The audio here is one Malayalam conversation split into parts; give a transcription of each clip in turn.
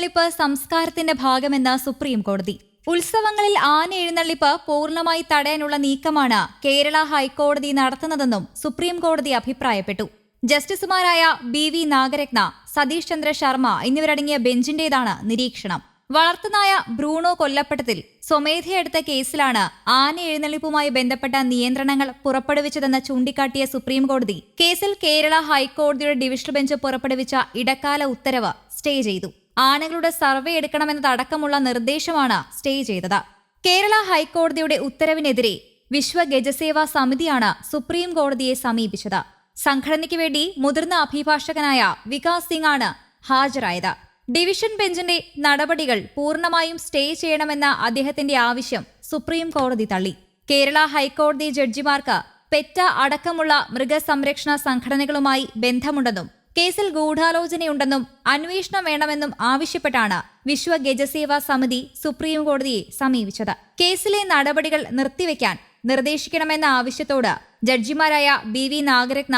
എഴുന്നള്ളിപ്പ് സംസ്കാരത്തിന്റെ ഭാഗമെന്ന് സുപ്രീം കോടതി. ഉത്സവങ്ങളിൽ ആന എഴുന്നള്ളിപ്പ് പൂർണമായി തടയാനുള്ള നീക്കമാണ് കേരള ഹൈക്കോടതി നടത്തുന്നതെന്നും സുപ്രീം കോടതി അഭിപ്രായപ്പെട്ടു. ജസ്റ്റിസുമാരായ ബി വി നാഗരത്ന സതീഷ് ചന്ദ്ര ശർമ്മ എന്നിവരടങ്ങിയ ബെഞ്ചിന്റേതാണ് നിരീക്ഷണം. വളർത്തുനായ ബ്രൂണോ കൊല്ലപ്പെട്ടതിൽ സ്വമേധയെടുത്ത കേസിലാണ് ആന എഴുന്നള്ളിപ്പുമായി ബന്ധപ്പെട്ട നിയന്ത്രണങ്ങൾ പുറപ്പെടുവിച്ചതെന്ന് ചൂണ്ടിക്കാട്ടിയ സുപ്രീം കോടതി കേസിൽ കേരള ഹൈക്കോടതിയുടെ ഡിവിഷണൽ ബെഞ്ച് പുറപ്പെടുവിച്ച ഇടക്കാല ഉത്തരവ് സ്റ്റേ ചെയ്തു. ആനകളുടെ സർവേ എടുക്കണമെന്നതടക്കമുള്ള നിർദ്ദേശമാണ് സ്റ്റേ ചെയ്തത്. കേരള ഹൈക്കോടതിയുടെ ഉത്തരവിനെതിരെ വിശ്വ ഗജസേവാ സമിതിയാണ് സുപ്രീം കോടതിയെ സമീപിച്ചത്. സംഘടനയ്ക്ക് വേണ്ടി മുതിർന്ന അഭിഭാഷകനായ വികാസ് സിംഗ് ആണ് ഹാജരായത്. ഡിവിഷൻ ബെഞ്ചിന്റെ നടപടികൾ പൂർണമായും സ്റ്റേ ചെയ്യണമെന്ന അദ്ദേഹത്തിന്റെ ആവശ്യം സുപ്രീം കോടതി തള്ളി. കേരള ഹൈക്കോടതി ജഡ്ജിമാർക്ക് പെറ്റ അടക്കമുള്ള മൃഗസംരക്ഷണ സംഘടനകളുമായി ബന്ധമുണ്ടെന്നും കേസിൽ ഗൂഢാലോചനയുണ്ടെന്നും അന്വേഷണം വേണമെന്നും ആവശ്യപ്പെട്ടാണ് വിശ്വ ഗജസേവാ സമിതി സുപ്രീം കോടതിയെ സമീപിച്ചത്. കേസിലെ നടപടികൾ നിർത്തിവെക്കാൻ നിർദ്ദേശിക്കണമെന്ന ആവശ്യത്തോട് ജഡ്ജിമാരായ ബി വി നാഗരത്ന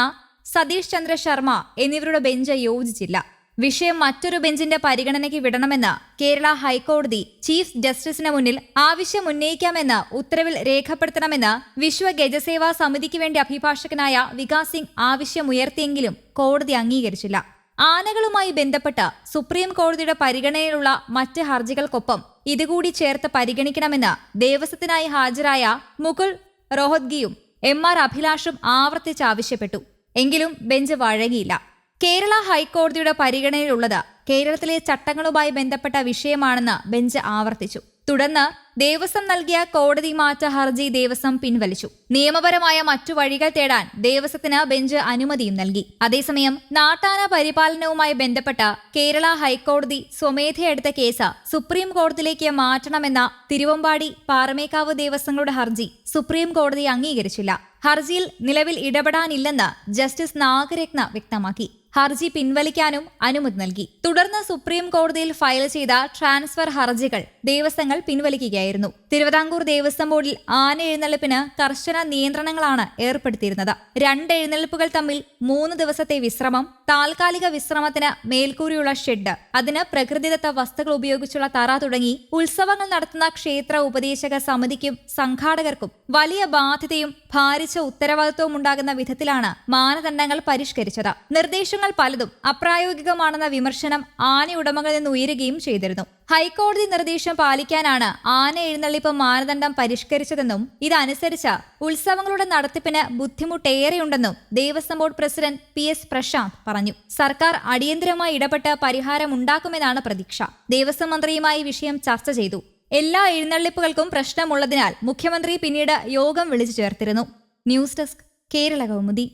സതീഷ് ചന്ദ്ര ശർമ്മ എന്നിവരുടെ ബെഞ്ച് യോജിച്ചില്ല. വിഷയം മറ്റൊരു ബെഞ്ചിന്റെ പരിഗണനയ്ക്ക് വിടണമെന്ന് കേരള ഹൈക്കോടതി ചീഫ് ജസ്റ്റിസിന് മുന്നിൽ ആവശ്യം ഉന്നയിക്കാമെന്ന് ഉത്തരവിൽ രേഖപ്പെടുത്തണമെന്ന് വിശ്വ ഗജസേവാ സമിതിക്ക് വേണ്ടി അഭിഭാഷകനായ വികാസ് സിംഗ് ആവശ്യമുയർത്തിയെങ്കിലും കോടതി അംഗീകരിച്ചില്ല. ആനകളുമായി ബന്ധപ്പെട്ട് സുപ്രീം കോടതിയുടെ പരിഗണനയിലുള്ള മറ്റ് ഹർജികൾക്കൊപ്പം ഇതുകൂടി ചേർത്ത് പരിഗണിക്കണമെന്ന് ദേവസ്വത്തിനായി ഹാജരായ മുകുൾ റോഹത്ഗിയും എം ആർ അഭിലാഷും ആവർത്തിച്ചാവശ്യപ്പെട്ടു എങ്കിലും ബെഞ്ച് വഴങ്ങിയില്ല. കേരള ഹൈക്കോടതിയുടെ പരിഗണനയിലുള്ളത് കേരളത്തിലെ ചട്ടങ്ങളുമായി ബന്ധപ്പെട്ട വിഷയമാണെന്ന് ബെഞ്ച് ആവർത്തിച്ചു. തുടർന്ന് ദേവസ്വം നൽകിയ കോടതി മാറ്റ ഹർജി ദേവസ്വം പിൻവലിച്ചു. നിയമപരമായ മറ്റു വഴികൾ തേടാൻ ദേവസ്വത്തിന് ബെഞ്ച് അനുമതിയും നൽകി. അതേസമയം നാട്ടാന പരിപാലനവുമായി ബന്ധപ്പെട്ട കേരള ഹൈക്കോടതി സ്വമേധയെടുത്ത കേസ് സുപ്രീം കോടതിയിലേക്ക് മാറ്റണമെന്ന തിരുവമ്പാടി പാറമേക്കാവ് ദേവസ്വങ്ങളുടെ ഹർജി സുപ്രീം കോടതി അംഗീകരിച്ചില്ല. ഹർജിയിൽ നിലവിൽ ഇടപെടാനില്ലെന്ന് ജസ്റ്റിസ് നാഗരത്ന വ്യക്തമാക്കി. ഹർജി പിൻവലിക്കാനും അനുമതി നൽകി. തുടർന്ന് സുപ്രീം കോടതിയിൽ ഫയൽ ചെയ്ത ട്രാൻസ്ഫർ ഹർജികൾ ദേവസ്വങ്ങൾ പിൻവലിക്കുകയായിരുന്നു. തിരുവിതാംകൂർ ദേവസ്വം ബോർഡിൽ ആന എഴുന്നള്ളിപ്പിന് കർശന നിയന്ത്രണങ്ങളാണ് ഏർപ്പെടുത്തിയിരുന്നത്. രണ്ട് എഴുന്നള്ളിപ്പുകൾ തമ്മിൽ മൂന്ന് ദിവസത്തെ വിശ്രമം താൽക്കാലിക വിശ്രമത്തിന് മേൽക്കൂരിയുള്ള ഷെഡ് അതിന് പ്രകൃതിദത്ത വസ്തുക്കൾ ഉപയോഗിച്ചുള്ള തറ തുടങ്ങി ഉത്സവങ്ങൾ നടത്തുന്ന ക്ഷേത്ര ഉപദേശക സമിതിക്കും സംഘാടകർക്കും വലിയ ബാധ്യതയും ഭാരിച്ച ഉത്തരവാദിത്വവും ഉണ്ടാകുന്ന വിധത്തിലാണ് മാനദണ്ഡങ്ങൾ പരിഷ്കരിച്ചത്. നിർദ്ദേശങ്ങൾ പലതും അപ്രായോഗികമാണെന്ന വിമർശനം ആന ഉടമകളിൽ നിന്ന് ഉയരുകയും ചെയ്തിരുന്നു. ഹൈക്കോടതി നിർദ്ദേശം പാലിക്കാനാണ് ആന എഴുന്നള്ളിപ്പ് മാനദണ്ഡം പരിഷ്കരിച്ചതെന്നും ഇതനുസരിച്ച് ഉത്സവങ്ങളുടെ നടത്തിപ്പിന് ബുദ്ധിമുട്ടേറെയുണ്ടെന്നും Devaswom board president P S Prasanth പറഞ്ഞു. സർക്കാർ അടിയന്തരമായി ഇടപെട്ട് പരിഹാരം ഉണ്ടാക്കുമെന്നാണ് പ്രതീക്ഷ. ദേവസ്വം മന്ത്രിയുമായി വിഷയം ചർച്ച ചെയ്തു. എല്ലാ എഴുന്നള്ളിപ്പുകൾക്കും പ്രശ്നമുള്ളതിനാൽ മുഖ്യമന്ത്രി പിന്നീട് യോഗം വിളിച്ചു ചേർത്തിരുന്നു. News desk Kerala Kaumudi.